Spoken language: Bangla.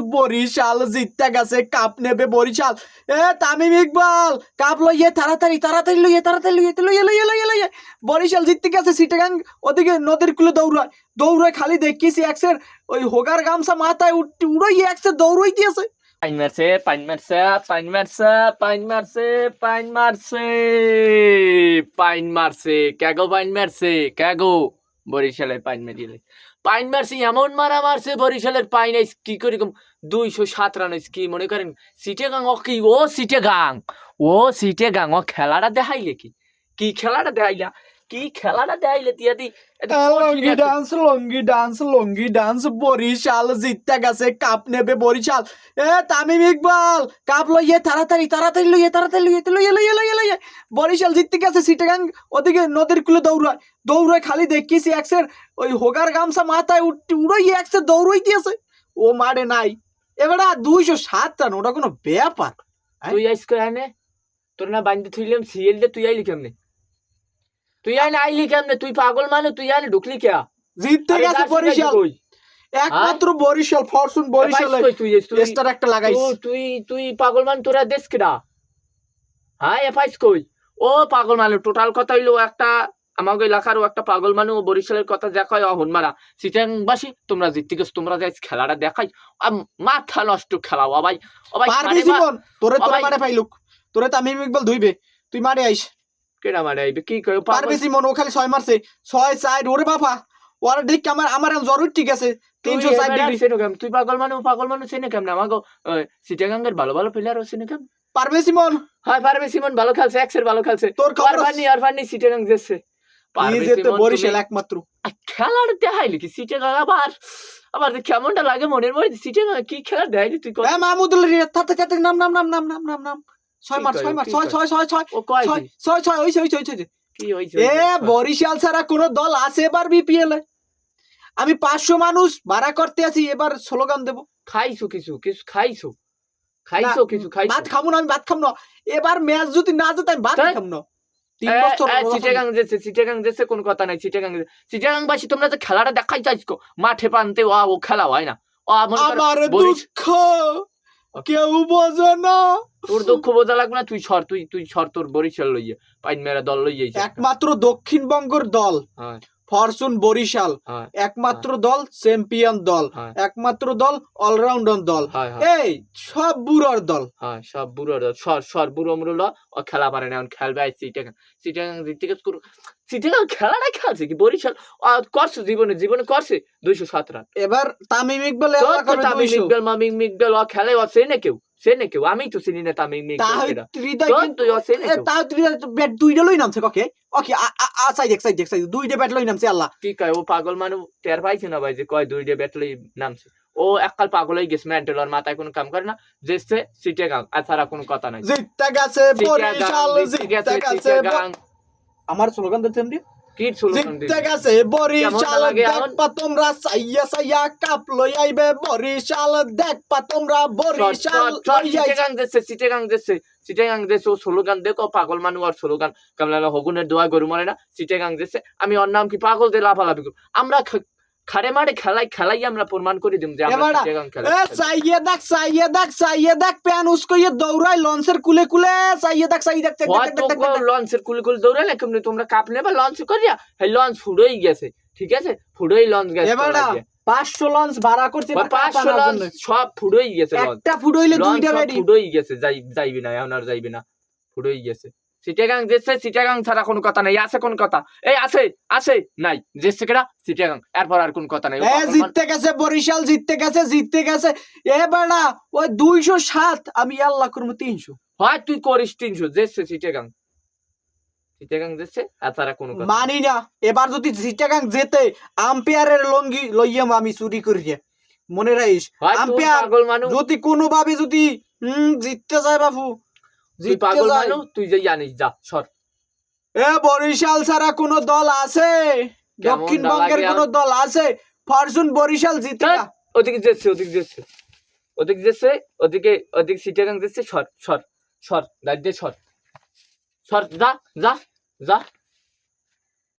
বরিশাল জিততে গেছে, কাপ নেবে বরিশাল। এ, তামিম ইকবাল, কাপ লইয়ে, তাড়াতাড়ি তাড়াতাড়ি লইয়ে তাড়াতাড়ি লইয়ে লইয়ে লইয়ে লইয়ে বরিশাল জিততে গেছে, সিটাগাং ওদিকে নদীর কুলে দৌড়ায়। দৌড়ায় খালি দেখিছি একসের ওই হোগার গামছা মাথায় উঠ- উড়াই একসের দৌড়াই দিয়েছে। পাইন মারছে পাইন মারছে পাইন মারছে পাইন মারছে পাইন মারছে পাইন মারছে ক্যাগো পাইন মারছে ক্যাগো বরিশালের পাইন মারিলে পাইন মারছে, এমন মারা মারছে বরিশালের পাইন আইস কি করি দুইশো সাত রান আইস কি মনে করেন সিটে গাং ও কি, ও সিটে গাং ও সিটে গাং ও খেলাটা দেখাইলে কি? কি খেলাটা দেখাইলা? কি খেলাটা দেখাইলে তিয়াদি লঙ্গি ডান্স লঙ্গি ডান্স লঙ্গি ডান্স বরিশাল জিততে গেছে কাপ নেবে বরিশাল। এ তামিম ইকবাল কাপ লইয়ে তাড়াতাড়ি তাড়াতাড়ি লইয়ে তাড়াতাড়ি লইয়ে লইয়ে লইয়ে লইয়ে লইয়ে বরিশাল জিততে গেছে সিটাগাং ওদিকে নদীর কুলে দৌড়ায়। দৌড়ায় খালি দেখিছি একসের ওই হোগার গামছা মাথায় উঠ- উড়াই একসের দৌড়াই দিয়েছে। ও মারে নাই। এবারে দুইশো সাত রান ওটা কোনো ব্যাপার। তুই আইস করে আনে তোর না বান্ধে থুইলাম সিএল দে তুই আইলি কেমনে? তুই আইনে আইলি কেমনে? তুই পাগল মানে তুই আইনে ঢুকলি কে? জিততে গেছে বরিশাল। একমাত্র বরিশাল ফরচুন বরিশাল তুই? তুই স্টার একটা লাগাইছে। তুই- তুই পাগল মান তোরা দেশ কেডা? হ্যাঁ এফাইস কই? ও পাগল মানে টোটাল কথা হইল একটা আমাকে এলাকারও একটা পাগল মানে ও বরিশালের কথা যা কয় অহন মারা। সিটাংবাসী তোমরা জিততে গেছো তোমরা যাই খেলাটা দেখাই। মাথা নষ্ট আবাই পারবি জীবন? তোরে তোরে মারে পাইলুক। তোরে তামিম ইকবাল ধুইবে। তুই মারে আইস। কেডা মারে আইবে? কি কয়? পারবি জীবন ও খালি ছয় মারছে। ছয় সাইড ওরে বাবা ওরা ঠিক আমার আমার জরুর ঠিক আছে তিনশো ষাট ডিগ্রি তুই পাগল মানে পাগল মানুষ চেনে কেমন? আমাকে সিটাগাঙ্গের ভালো ভালো প্লেয়ার ও চেনে কেমন? পারবে সিমন? হয় পারবে সিমন ভালো খেলছে এক্সের ভালো খেলছে। তোর আরফানি আরফানি সিটাগাং সিমন, বরিশাল একমাত্র। খেলার দেখাইলি কি? সিটাগাং আবার আবার কেমনটা লাগে মনের মধ্যে সিটাগাং কি খেলা দেখাইলি তুই তাতে নাম নাম নাম নাম নাম নাম নাম। ছয় মার ছয় মার কি ছয় কয়? ছয় ছয় ছয় ও কয় ছয় ছয় ছয় ওইছে ওইছে ওইছে কি হইছে এ বরিশাল ছাড়া কোন দল আছে এবার বিপিএল এ? আমি পাঁচশো মানুষ ভাড়া করতে আছি এবার স্লোগান দেবো। খাইছো কিছু কিছু খাইছো? খাইছো কিছু খাইছো? ভাত খাব না আমি ভাত খাব না। এবার ম্যাচ যদি না যেত আমি ভাত? খাব না। তিন এ, বছর এ, চিটাগাং যেছে চিটাগাং যেছে কোন কথা নাই চিটাগাং চিটাগাং বাসী তোমরা যে খেলাটা দেখাই চাইছো মাঠে পানতে ও ও খেলা হয় না। আমার দুঃখ। কেউ বোঝে না। তোর দুঃখ বোঝা লাগবে না তুই সর তুই তুই সর তোর বরিশাল লইয়া পাইন মেরা দল লইয়া একমাত্র দক্ষিণবঙ্গর দল। হ্যাঁ। ফরচুন বরিশাল একমাত্র দল চ্যাম্পিয়ন দল একমাত্র দল অলরাউন্ডার দল। এই সব বুড়োর দল। হ্যাঁ সব বুড়ো সর সর বুড়ো মুড়ো ও খেলা পারে না এখন খেলবে সিটাগাং সিটাগাং করু সিটাগাং খেলাটা খেলছে কি? বরিশাল করছে জীবনে জীবনে করছে দুইশো সাত রান। এবার তামিম ইকবাল তামিম ইকবাল মামিম ইকবাল ও খেলে ও চেনে কেউ? চেনে কেউ আমি তো। চিনি না তামিম ব্যাট দুইটা লই নামছে ওকে ওকে আ সাইড এক সাইড এক দুইটা ব্যাট লই নামছে আল্লাহ। কি কয় ও পাগল মানুষ টের পাইছে না ভাই যে কয় দুইটা ব্যাটলেই নামছে? ও এককাল পাগল হয়ে গেছে মেন্টাল ওর মাথায় কোনো কাম করে না যেছে সিটেগাং আর ছাড়া কোনো কথা নাই। জিততে গেছে বরিশাল জিততে গেছে আমার স্লোগান দিতে এমনি বরিশাল তোমরা সাইয়া সাইয়া কাপ লই আইবে। বরিশাল দেখপা তোমরা বরিশাল লই আইবে। সিটেগাং দিচ্ছে সিটেগাং দিচ্ছে ও স্লোগান দেখো পাগল মানু আর স্লোগান কামলা হগুনের দোয়া গরু মরে না দিচ্ছে আমি ওর নাম কি পাগল দিয়ে লাফালাফি করব? আমরা খ- খাড়ে মারে খেলাই খেলাই আমরা প্রমাণ করে দিম যে আমরা দেখ সাইয়ে দেখ সাইয়ে দেখ প্যান উস্কইয়ে দৌড়ায় লঞ্চের কুলে কুলে সাইয়ে দেখ সাইয়ে দেখ। লঞ্চের কুলি কুলি দৌড়ালে কেমনি তোমরা কাপ নেবে লঞ্চ করিয়া এই লঞ্চ ফুড়োই গেছে ঠিক আছে? ফুড়োই লঞ্চ গেছে পাঁচশো লঞ্চ ভাড়া করছে পাঁচশো লঞ্চ সব ফুড়োই গেছে একটা লঞ্চ। দুইটা সব গেছে যাই যাইবি না এখন আর যাইবি না। ফুড়োই গেছে। সিটাগাং যেছে সিটাগাং ছাড়া কোনো কথা নাই। আছে কোন কথা? এই আছে আছে নাই। যেছে কেডা সিটাগাং এরপর আর কোন কথা নাই। ও এ জিততে গেছে বরিশাল জিততে গেছে জিততে গেছে। এ বেড়া ওই দুইশো সাত আমি আল্লাহ করব তিনশো। হয় তুই করিস তিনশো। যেছে সিটাগাং সিটাগাং যেছে আর ছাড়া কোনো কথা মানি না। এবার যদি জিটাগাং জেতে আম্পায়ারের লঙ্গি লইয়াম আমি চুরি করিয়ে। মনে রাখিস? আম্পায়ার যদি কোনো ভাবে যদি হম জিততে যায় বাবু তুই পাগল যায় তুই যে জানিস যা সর। এ বরিশাল ছাড়া কোনো দল আছে? দক্ষিণবঙ্গের কোন দল আছে? ফরচুন বরিশাল জিতে ধ্যাৎ। ওদিকে যাচ্ছে ওদিকে যাচ্ছে ওদিকে যাচ্ছে ওদিকে ওদিকে সিটাগাং যাচ্ছে সর সর সর দাঁড়িয়ে সর। সর যা যা যা।